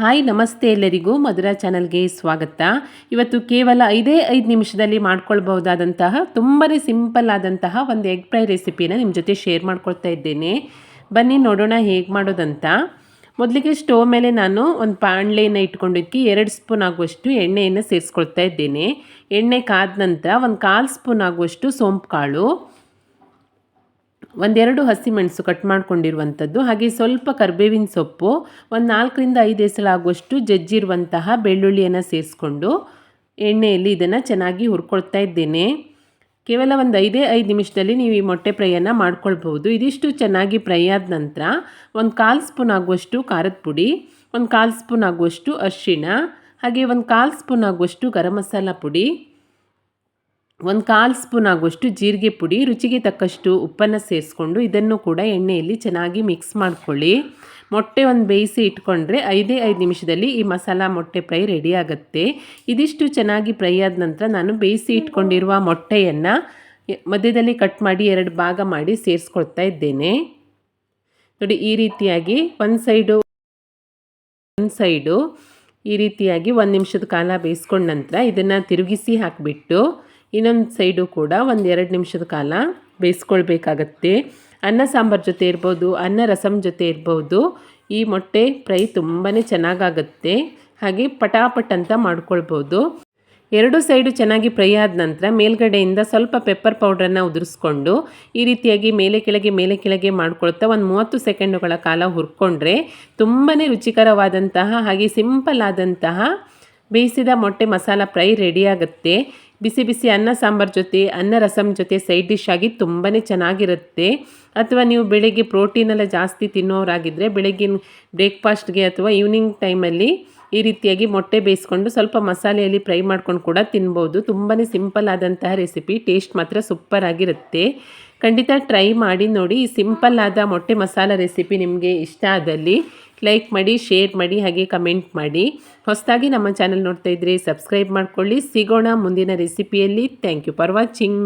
Hi, ನಮಸ್ತೆ ಎಲ್ಲರಿಗೂ ಮಧುರಾ ಚಾನಲ್ಗೆ ಸ್ವಾಗತ. ಇವತ್ತು ಕೇವಲ ಐದೇ ಐದು ನಿಮಿಷದಲ್ಲಿ ಮಾಡ್ಕೊಳ್ಬಹುದಾದಂತಹ ತುಂಬಾ ಸಿಂಪಲ್ ಆದಂತಹ ಒಂದು ಎಗ್ ಫ್ರೈ ರೆಸಿಪಿನ ನಿಮ್ಮ ಜೊತೆ ಶೇರ್ ಮಾಡ್ಕೊಳ್ತಾ ಇದ್ದೇನೆ. ಬನ್ನಿ, ನೋಡೋಣ ಹೇಗೆ ಮಾಡೋದಂತ. ಮೊದಲಿಗೆ ಸ್ಟೋವ್ ಮೇಲೆ ನಾನು ಒಂದು ಪಾಣ್ಲೆಯನ್ನು ಇಟ್ಕೊಂಡಿದ್ದಕ್ಕೆ ಎರಡು ಸ್ಪೂನ್ ಆಗುವಷ್ಟು ಎಣ್ಣೆಯನ್ನು ಸೇರಿಸ್ಕೊಳ್ತಾ ಇದ್ದೇನೆ. ಎಣ್ಣೆ ಕಾದ ನಂತರ ಒಂದು ಕಾಲು ಸ್ಪೂನ್ ಆಗುವಷ್ಟು ಸೋಂಪು ಕಾಳು ಒಂದೆರಡು ಹಸಿಮೆಣಸು ಕಟ್ ಮಾಡ್ಕೊಂಡಿರುವಂಥದ್ದು, ಹಾಗೆ ಸ್ವಲ್ಪ ಕರ್ಬೇವಿನ ಸೊಪ್ಪು, ಒಂದು ನಾಲ್ಕರಿಂದ ಐದು ಎಸಳಾಗುವಷ್ಟು ಜಜ್ಜಿರುವಂತಹ ಬೆಳ್ಳುಳ್ಳಿಯನ್ನು ಸೇರಿಸ್ಕೊಂಡು ಎಣ್ಣೆಯಲ್ಲಿ ಇದನ್ನು ಚೆನ್ನಾಗಿ ಹುರ್ಕೊಳ್ತಾ ಇದ್ದೇನೆ. ಕೇವಲ ಒಂದು ಐದೇ ಐದು ನಿಮಿಷದಲ್ಲಿ ನೀವು ಈ ಮೊಟ್ಟೆ ಫ್ರೈಯನ್ನು ಮಾಡ್ಕೊಳ್ಬಹುದು. ಇದಿಷ್ಟು ಚೆನ್ನಾಗಿ ಫ್ರೈ ಆದ ನಂತರ ಒಂದು ಕಾಲು ಸ್ಪೂನ್ ಆಗುವಷ್ಟು ಖಾರದ ಪುಡಿ, ಒಂದು ಕಾಲು ಸ್ಪೂನ್ ಆಗುವಷ್ಟು ಅರಿಶಿಣ, ಹಾಗೆ ಒಂದು ಕಾಲು ಸ್ಪೂನ್ ಆಗುವಷ್ಟು ಗರಂ ಮಸಾಲ ಪುಡಿ ಒಂದು ಕಾಲು ಸ್ಪೂನ್ ಆಗುವಷ್ಟು ಜೀರಿಗೆ ಪುಡಿ, ರುಚಿಗೆ ತಕ್ಕಷ್ಟು ಉಪ್ಪನ್ನು ಸೇರಿಸ್ಕೊಂಡು ಇದನ್ನು ಕೂಡ ಎಣ್ಣೆಯಲ್ಲಿ ಚೆನ್ನಾಗಿ ಮಿಕ್ಸ್ ಮಾಡ್ಕೊಳ್ಳಿ. ಮೊಟ್ಟೆ ಒಂದು ಬೇಯಿಸಿ ಇಟ್ಕೊಂಡ್ರೆ ಐದೇ ಐದು ನಿಮಿಷದಲ್ಲಿ ಈ ಮಸಾಲ ಮೊಟ್ಟೆ ಫ್ರೈ ರೆಡಿ ಆಗುತ್ತೆ. ಇದಿಷ್ಟು ಚೆನ್ನಾಗಿ ಫ್ರೈ ಆದ ನಂತರ ನಾನು ಬೇಯಿಸಿ ಇಟ್ಕೊಂಡಿರುವ ಮೊಟ್ಟೆಯನ್ನು ಮಧ್ಯದಲ್ಲಿ ಕಟ್ ಮಾಡಿ ಎರಡು ಭಾಗ ಮಾಡಿ ಸೇರಿಸ್ಕೊಳ್ತಾ ಇದ್ದೇನೆ. ನೋಡಿ, ಈ ರೀತಿಯಾಗಿ ಒಂದು ಸೈಡು ಒಂದು ಸೈಡು ಈ ರೀತಿಯಾಗಿ ಒಂದು ನಿಮಿಷದ ಕಾಲ ಬೇಯಿಸ್ಕೊಂಡ ನಂತರ ಇದನ್ನು ತಿರುಗಿಸಿ ಹಾಕಿಬಿಟ್ಟು ಇನ್ನೊಂದು ಸೈಡು ಕೂಡ ಒಂದು ಎರಡು ನಿಮಿಷದ ಕಾಲ ಬೇಯಿಸ್ಕೊಳ್ಬೇಕಾಗತ್ತೆ. ಅನ್ನ, ಸಾಂಬಾರು ಜೊತೆ ಇರ್ಬೋದು, ಅನ್ನ ರಸಮ್ ಜೊತೆ ಇರ್ಬೋದು. ಈ ಮೊಟ್ಟೆ ಫ್ರೈ ತುಂಬಾ ಚೆನ್ನಾಗಾಗತ್ತೆ. ಹಾಗೆ ಪಟಾಪಟ್ ಅಂತ ಮಾಡ್ಕೊಳ್ಬೋದು. ಎರಡು ಸೈಡು ಚೆನ್ನಾಗಿ ಫ್ರೈ ಆದ ನಂತರ ಮೇಲ್ಗಡೆಯಿಂದ ಸ್ವಲ್ಪ ಪೆಪ್ಪರ್ ಪೌಡ್ರನ್ನು ಉದುರಿಸ್ಕೊಂಡು ಈ ರೀತಿಯಾಗಿ ಮೇಲೆ ಕೆಳಗೆ ಮೇಲೆ ಕೆಳಗೆ ಮಾಡ್ಕೊಳ್ತಾ ಒಂದು ಮೂವತ್ತು ಸೆಕೆಂಡುಗಳ ಕಾಲ ಹುರ್ಕೊಂಡ್ರೆ ತುಂಬಾ ರುಚಿಕರವಾದಂತಹ ಹಾಗೆ ಸಿಂಪಲ್ ಆದಂತಹ ಬೇಯಿಸಿದ ಮೊಟ್ಟೆ ಮಸಾಲ ಫ್ರೈ ರೆಡಿಯಾಗುತ್ತೆ ಬಿಸಿ ಬಿಸಿ ಅನ್ನ, ಸಾಂಬಾರು ಜೊತೆ, ಅನ್ನ ರಸಮ್ ಜೊತೆ ಸೈಡ್ ಡಿಶ್ ಆಗಿ ತುಂಬಾ ಚೆನ್ನಾಗಿರುತ್ತೆ. ಅಥವಾ ನೀವು ಬೆಳಗ್ಗೆ ಪ್ರೋಟೀನೆಲ್ಲ ಜಾಸ್ತಿ ತಿನ್ನೋರಾಗಿದ್ದರೆ ಬೆಳಗ್ಗಿನ ಬ್ರೇಕ್ಫಾಸ್ಟ್ಗೆ ಅಥವಾ ಈವ್ನಿಂಗ್ ಟೈಮಲ್ಲಿ ಈ ರೀತಿಯಾಗಿ ಮೊಟ್ಟೆ ಬೇಯಿಸ್ಕೊಂಡು ಸ್ವಲ್ಪ ಮಸಾಲೆಯಲ್ಲಿ ಫ್ರೈ ಮಾಡ್ಕೊಂಡು ಕೂಡ ತಿನ್ಬೋದು. ತುಂಬಾ ಸಿಂಪಲ್ ಆದಂತಹ ರೆಸಿಪಿ. ಟೇಸ್ಟ್ ಮಾತ್ರ ಸೂಪರ್ ಆಗಿರುತ್ತೆ. ಖಂಡಿತ ಟ್ರೈ ಮಾಡಿ ನೋಡಿ. ಈ ಸಿಂಪಲ್ ಆದ ಮೊಟ್ಟೆ ಮಸಾಲ ರೆಸಿಪಿ ನಿಮಗೆ ಇಷ್ಟ ಆದಲ್ಲಿ ಲೈಕ್ ಮಾಡಿ, ಶೇರ್ ಮಾಡಿ, ಹಾಗೆ ಕಮೆಂಟ್ ಮಾಡಿ. ಹೊಸದಾಗಿ ನಮ್ಮ ಚಾನಲ್ ನೋಡ್ತಾ ಇದ್ದರೆ ಸಬ್ಸ್ಕ್ರೈಬ್ ಮಾಡ್ಕೊಳ್ಳಿ. ಸಿಗೋಣ ಮುಂದಿನ ರೆಸಿಪಿಯಲ್ಲಿ. Thank you for watching.